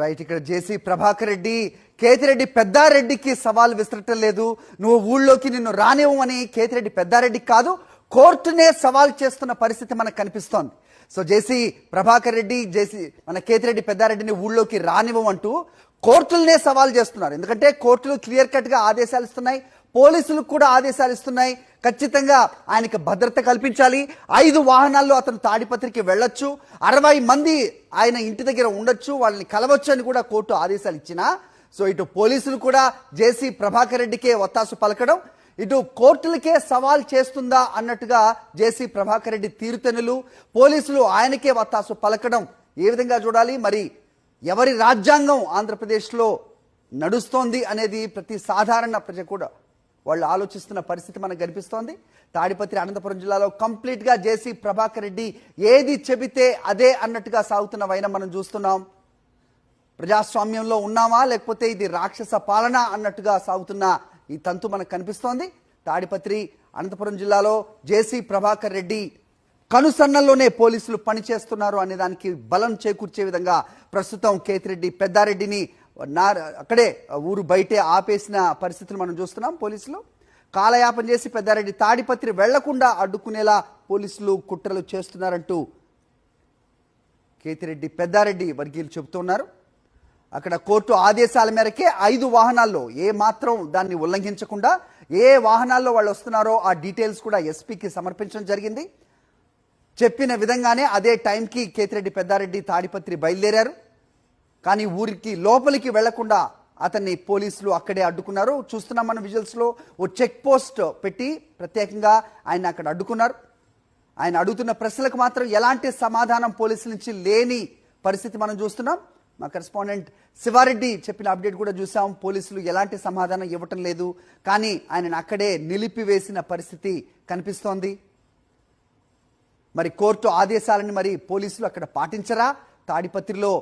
Right ఇక్కడ JC Prabhakar Reddy Kethireddy పెద్దారెడ్డికి సవాల్ విసరటం లేదు. నువ్వు ఊళ్ళోకి నిన్ను రానివ్వమని కేతిరెడ్డి పెద్దారెడ్డికి కాదు కోర్టునే సవాల్ చేస్తున్న పరిస్థితి మనకు కనిపిస్తోంది. So JC Prabhakar Reddy JC మన కేతిరెడ్డి పెద్దారెడ్డిని ఊళ్ళోకి రానివ్వమంటూ కోర్టులనే సవాల్ చేస్తున్నారు. ఎందుకంటే కోర్టులు క్లియర్ కట్గా ఆదేశాలు ఇస్తున్నాయి. పోలీసులకు కూడా ఆదేశాలు ఇస్తున్నాయి. ఖచ్చితంగా ఆయనకి భద్రత కల్పించాలి. ఐదు వాహనాల్లో అతను తాడిపత్రికి వెళ్ళొచ్చు. అరవై మంది ఆయన ఇంటి దగ్గర ఉండొచ్చు. వాళ్ళని కలవచ్చు అని కూడా కోర్టు ఆదేశాలు ఇచ్చినా. సో ఇటు పోలీసులు కూడా జేసీ ప్రభాకర్ రెడ్డికే ఒత్తాసు పలకడం. ఇటు కోర్టులకే సవాల్ చేస్తుందా అన్నట్టుగా జేసీ ప్రభాకర్ రెడ్డి తీరుతెనులు పోలీసులు ఆయనకే వత్తాసు పలకడం ఏ విధంగా చూడాలి? మరి ఎవరి రాజ్యాంగం ఆంధ్రప్రదేశ్లో నడుస్తోంది అనేది ప్రతి సాధారణ ప్రజ కూడా వాళ్ళు ఆలోచిస్తున్న పరిస్థితి మనకు కనిపిస్తోంది. తాడిపత్రి అనంతపురం జిల్లాలో కంప్లీట్గా జేసీ ప్రభాకర్ రెడ్డి ఏది చెబితే అదే అన్నట్టుగా సాగుతున్న వైనం మనం చూస్తున్నాం. ప్రజాస్వామ్యంలో ఉన్నామా లేకపోతే ఇది రాక్షస పాలన అన్నట్టుగా సాగుతున్న ఈ తంతు మనకు కనిపిస్తోంది. తాడిపత్రి అనంతపురం జిల్లాలో జేసీ ప్రభాకర్ రెడ్డి కనుసన్నల్లోనే పోలీసులు పనిచేస్తున్నారు అనే దానికి బలం చేకూర్చే విధంగా ప్రస్తుతం కేతిరెడ్డి పెద్దారెడ్డిని నా అక్కడే ఊరు బయటే ఆపేసిన పరిస్థితులు మనం చూస్తున్నాం పోలీసులు. కాలయాపన చేసి పెద్దారెడ్డి తాడిపత్రి వెళ్ళకుండా అడ్డుకునేలా పోలీసులు కుట్రలు చేస్తున్నారంటూ కేతిరెడ్డి పెద్దారెడ్డి వర్గీయులు చెబుతున్నారు అక్కడ కోర్టు ఆదేశాల మేరకే ఐదు వాహనాల్లో ఏ మాత్రం దాన్ని ఉల్లంఘించకుండా ఏ వాహనాల్లో వాళ్ళు వస్తున్నారో ఆ డీటెయిల్స్ కూడా ఎస్పీకి సమర్పించడం జరిగింది. చెప్పిన విధంగానే అదే టైంకి కేతిరెడ్డి పెద్దారెడ్డి తాడిపత్రి బయలుదేరారు. కానీ ఊరికి లోపలికి వెళ్ళకుండా అతన్ని పోలీసులు అక్కడే అడ్డుకున్నారు. చూస్తున్నాం మన విజువల్స్లో ఓ చెక్ పోస్ట్ పెట్టి ప్రత్యేకంగా ఆయన అక్కడ అడ్డుకున్నారు. ఆయన అడుగుతున్న ప్రశ్నలకు మాత్రం ఎలాంటి సమాధానం పోలీసుల నుంచి లేని పరిస్థితి మనం చూస్తున్నాం. మా కరెస్పాండెంట్ శివారెడ్డి చెప్పిన అప్డేట్ కూడా చూసాం. పోలీసులు ఎలాంటి సమాధానం ఇవ్వటం లేదు. కానీ ఆయనను అక్కడే నిలిపివేసిన పరిస్థితి కనిపిస్తోంది. మరి కోర్టు ఆదేశాలని మరి పోలీసులు అక్కడ పాటించరా? తాడిపత్రిలో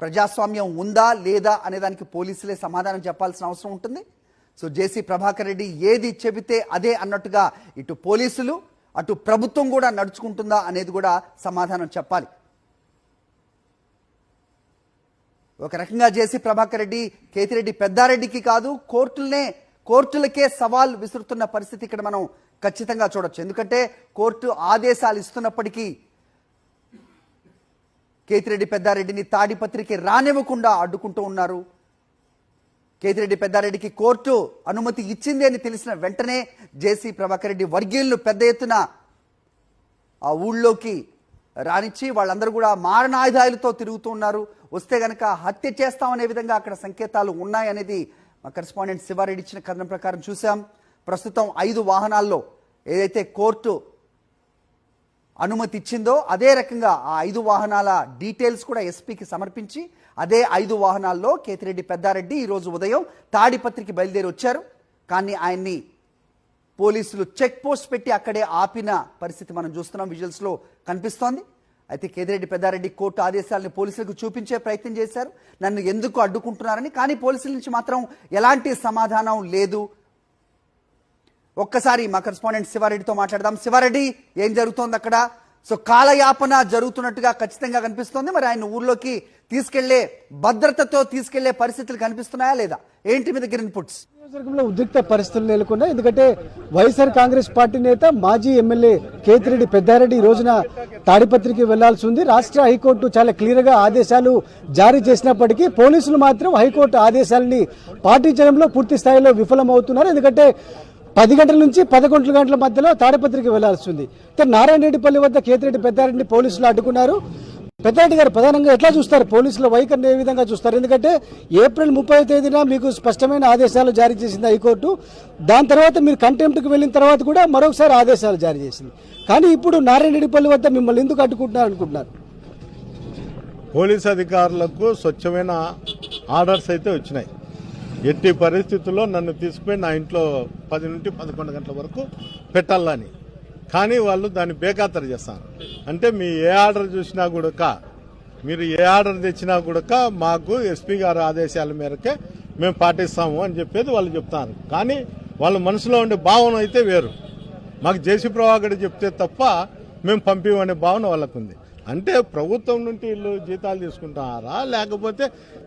ప్రజాస్వామ్యం ఉందా లేదా అనే దానికి పోలీసులే సమాధానం చెప్పాల్సిన అవసరం ఉంటుంది. సో జేసీ ప్రభాకర్ రెడ్డి ఏది చెబితే అదే అన్నట్టుగా ఇటు పోలీసులు అటు ప్రభుత్వం కూడా నడుచుకుంటుందా అనేది కూడా సమాధానం చెప్పాలి. ఒక రకంగా జేసీ ప్రభాకర్ రెడ్డి కేతిరెడ్డి పెద్దారెడ్డికి కాదు కోర్టులనే కోర్టులకే సవాల్ విసురుతున్న పరిస్థితి ఇక్కడ మనం ఖచ్చితంగా చూడొచ్చు. ఎందుకంటే కోర్టు ఆదేశాలు ఇస్తున్నప్పటికీ కేతిరెడ్డి పెద్దారెడ్డిని తాడిపత్రికి రానివ్వకుండా అడ్డుకుంటూ ఉన్నారు. కేతిరెడ్డి పెద్దారెడ్డికి కోర్టు అనుమతి ఇచ్చింది అని తెలిసిన వెంటనే జేసీ ప్రభాకర్ రెడ్డి వర్గీయులను పెద్ద ఎత్తున ఆ ఊళ్ళోకి రానిచ్చి వాళ్ళందరూ కూడా మారణాయుధాయులతో తిరుగుతూ ఉన్నారు. వస్తే గనక హత్య చేస్తామనే విధంగా అక్కడ సంకేతాలు ఉన్నాయనేది మా కరెస్పాండెంట్ శివారెడ్డి ఇచ్చిన కథనం ప్రకారం చూసాం ప్రస్తుతం ఐదు వాహనాల్లో ఏదైతే కోర్టు అనుమతి ఇచ్చిందో అదే రకంగా ఆ ఐదు వాహనాల డీటెయిల్స్ కూడా ఎస్పీకి సమర్పించి అదే ఐదు వాహనాల్లో కేతిరెడ్డి పెద్దారెడ్డి ఈరోజు ఉదయం తాడిపత్రికి బయలుదేరి వచ్చారు. కానీ ఆయన్ని పోలీసులు చెక్ పోస్ట్ పెట్టి అక్కడే ఆపిన పరిస్థితి మనం చూస్తున్నాం. విజువల్స్లో కనిపిస్తోంది. అయితే కేతిరెడ్డి పెద్దారెడ్డి కోర్టు ఆదేశాలను పోలీసులకు చూపించే ప్రయత్నం చేశారు. నన్ను ఎందుకు అడ్డుకుంటున్నారని కానీ పోలీసుల నుంచి మాత్రం ఎలాంటి సమాధానం లేదు. ఒక్కసారి మా కరెస్పాండెంట్ శివారెడ్డితో మాట్లాడదాం. శివారెడ్డి ఏం జరుగుతోంది అక్కడ? సో కాలయాపన జరుగుతున్నట్టుగా ఖచ్చితంగా కనిపిస్తోంది. మరి ఆయన ఊర్లోకి తీసుకెళ్ళే భద్రతతో తీసుకెళ్ళే పరిస్థితులు కనిపిస్తున్నాయా లేదా? ఏంటి మీ దగ్గర ఇన్పుట్స్ నియోజకవర్గంలో ఉద్రిక్త పరిస్థితులు నెలకొన్నాయి. ఎందుకంటే వైఎస్ఆర్ కాంగ్రెస్ పార్టీ నేత మాజీ ఎమ్మెల్యే కేతిరెడ్డి పెద్దారెడ్డి ఈ రోజున తాడిపత్రికి వెళ్ళాల్సి ఉంది. రాష్ట్ర హైకోర్టు చాలా క్లియర్గా ఆదేశాలు జారీ చేసినప్పటికీ పోలీసులు మాత్రం హైకోర్టు ఆదేశాలని పాటించడంలో పూర్తి స్థాయిలో విఫలమవుతున్నారు. ఎందుకంటే పది గంటల నుంచి పదకొండు గంటల మధ్యలో తాడిపత్రికి వెళ్ళాల్సి ఉంది. అయితే నారాయణ రెడ్డిపల్లి వద్ద కేతిరెడ్డి పెద్దారెడ్డిని పోలీసులు అడ్డుకున్నారు. పెద్దారెడ్డి గారు ప్రధానంగా ఎట్లా చూస్తారు? పోలీసుల వైఖరిని ఏ విధంగా చూస్తారు? ఎందుకంటే ఏప్రిల్ ముప్పై తేదీన మీకు స్పష్టమైన ఆదేశాలు జారీ చేసింది హైకోర్టు. దాని తర్వాత మీరు కంటెంప్ట్కి వెళ్ళిన తర్వాత కూడా మరొకసారి ఆదేశాలు జారీ చేసింది. కానీ ఇప్పుడు నారాయణ రెడ్డిపల్లి వద్ద మిమ్మల్ని ఎందుకు అడ్డుకుంటున్నారు అనుకుంటున్నారు? పోలీస్ అధికారులకు స్వచ్ఛమైన ఆర్డర్స్ అయితే వచ్చినాయి. ఎట్టి పరిస్థితుల్లో నన్ను తీసుకుపోయి నా ఇంట్లో పది నుండి పదకొండు గంటల వరకు పెట్టాలని. కానీ వాళ్ళు దాన్ని బేఖాతరు చేస్తారు. అంటే మీ ఏ ఆర్డర్ చూసినా కూడా మీరు ఏ ఆర్డర్ తెచ్చినా కూడా మాకు ఎస్పీ గారు ఆదేశాల మేరకే మేము పాటిస్తాము అని చెప్పేది వాళ్ళు చెప్తారు. కానీ వాళ్ళ మనసులో ఉండే భావన అయితే వేరు. మాకు జేసీ ప్రభాకర్ చెప్తే తప్ప మేము పంపివనే భావన వాళ్ళకుంది. అంటే ప్రభుత్వం నుండి వీళ్ళు జీతాలు తీసుకుంటున్నారా లేకపోతే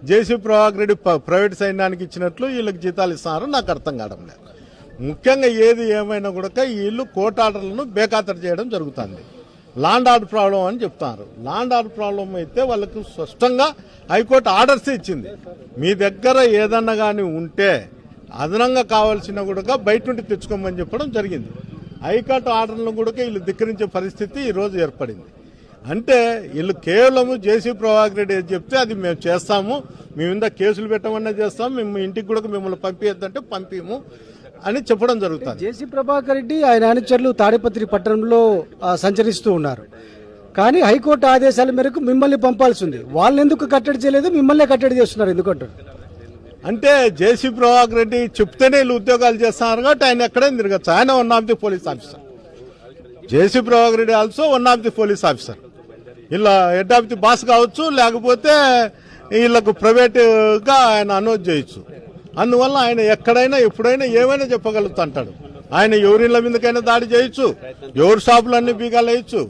జేసీ ప్రభాకర్ రెడ్డి ప్రైవేట్ సైన్యానికి ఇచ్చినట్లు వీళ్ళకి జీతాలు ఇస్తున్నారో నాకు అర్థం కావడం లేదు. ముఖ్యంగా ఏది ఏమైనా కూడా వీళ్ళు కోర్టు ఆర్డర్లను బేఖాతరు చేయడం జరుగుతుంది. లాండ్ ఆర్డర్ ప్రాబ్లం అని చెప్తున్నారు లాండ్ ఆర్డర్ ప్రాబ్లం అయితే వాళ్ళకు స్పష్టంగా హైకోర్టు ఆర్డర్స్ ఇచ్చింది. మీ దగ్గర ఏదన్నా కానీ ఉంటే అదనంగా కావాల్సిన కూడా బయట నుండి తెచ్చుకోమని చెప్పడం జరిగింది. హైకోర్టు ఆర్డర్లను కూడా వీళ్ళు ధిక్కరించే పరిస్థితి ఈ రోజు ఏర్పడింది. అంటే వీళ్ళు కేవలం జేసీ ప్రభాకర్ రెడ్డి చెప్తే అది మేము చేస్తాము. మీ మీద కేసులు పెట్టమన్నా చేస్తాం. మేము ఇంటికి కూడా మిమ్మల్ని పంపించద్దంటే పంపిము అని చెప్పడం జరుగుతుంది. జేసీ ప్రభాకర్ రెడ్డి ఆయన అనుచరులు తాడిపత్రి పట్టణంలో సంచరిస్తూ ఉన్నారు. కానీ హైకోర్టు ఆదేశాల మేరకు మిమ్మల్ని పంపాల్సి ఉంది వాళ్ళు ఎందుకు కట్టడి చేయలేదు? మిమ్మల్ని కట్టడి చేస్తున్నారు ఎందుకంటారు? అంటే జేసీ ప్రభాకర్ రెడ్డి చెప్తేనే వీళ్ళు ఉద్యోగాలు చేస్తున్నారు కాబట్టి ఆయన ఎక్కడైనా తిరగచ్చు. ఆయన one of the police officer JC Prabhakar Reddy also one of the police officer ఇలా హెడ్ ఆఫ్ ది బాస్ కావచ్చు లేకపోతే వీళ్ళకు ప్రైవేట్గా ఆయన అనౌన్స్ చేయొచ్చు. అందువల్ల ఆయన ఎక్కడైనా ఎప్పుడైనా ఏమైనా చెప్పగలుగుతుంటాడు ఆయన ఎవరిళ్ళ మీదకైనా దాడి చేయొచ్చు ఎవరి షాపులన్నీ బీగాలేయచ్చు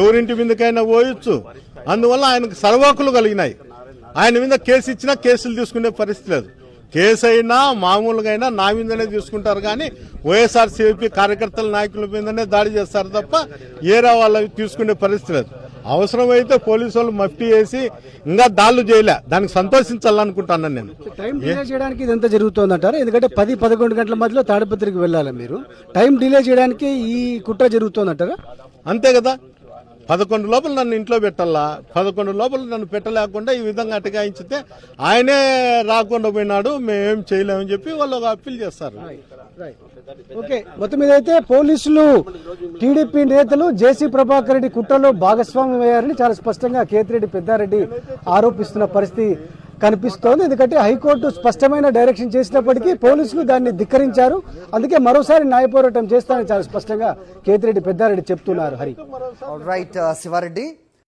ఎవరింటి మీదకైనా పోయొచ్చు. అందువల్ల ఆయనకు సర్వాకులు కలిగినాయి. ఆయన మీద కేసు ఇచ్చినా కేసులు తీసుకునే పరిస్థితి లేదు. కేసు అయినా మామూలుగా అయినా నా మీదనే తీసుకుంటారు కానీ వైఎస్ఆర్ సిపి కార్యకర్తల నాయకుల మీదనే దాడి చేస్తారు తప్ప ఏరా వాళ్ళవి తీసుకునే పరిస్థితి లేదు. అవసరమైతే పోలీసు వాళ్ళు మఫ్టీ వేసి ఇంకా దాళ్ళు చేయలే. దానికి సంతోషించాలనుకుంటున్నాను నేను. టైం డిలే చేయడానికి ఇదంతా జరుగుతుంది అంటారు ఎందుకంటే పది పదకొండు గంటల మధ్యలో తాడిపత్రికి వెళ్ళాలి మీరు? టైం డిలే చేయడానికి ఈ కుట్ర జరుగుతుంది అంటారా అంతే కదా. పదకొండు లోపల నన్ను ఇంట్లో పెట్టాలా? పదకొండు లోపల నన్ను పెట్టలేకుండా ఈ విధంగా అటకాయించితే ఆయనే రాకుండా పోయినాడు మేమేం చేయలేమని చెప్పి వాళ్ళు ఒక అప్పీల్ చేస్తారు. ఓకే మొత్తం మీద అయితే పోలీసులు టీడీపీ నేతలు జేసీ ప్రభాకర్ రెడ్డి కుట్రలో భాగస్వామ్యం అయ్యారని చాలా స్పష్టంగా కేతిరెడ్డి పెద్దారెడ్డి ఆరోపిస్తున్న పరిస్థితి కనిపిస్తోంది. ఎందుకంటే హైకోర్టు స్పష్టమైన డైరెక్షన్ చేసినప్పటికీ పోలీసులు దాన్ని ధిక్కరించారు. అందుకే మరోసారి న్యాయ పోరాటం చేస్తానని చాలా స్పష్టంగా కేతిరెడ్డి పెద్దారెడ్డి చెప్తున్నారు. హరి. Right uh, Sivareddy.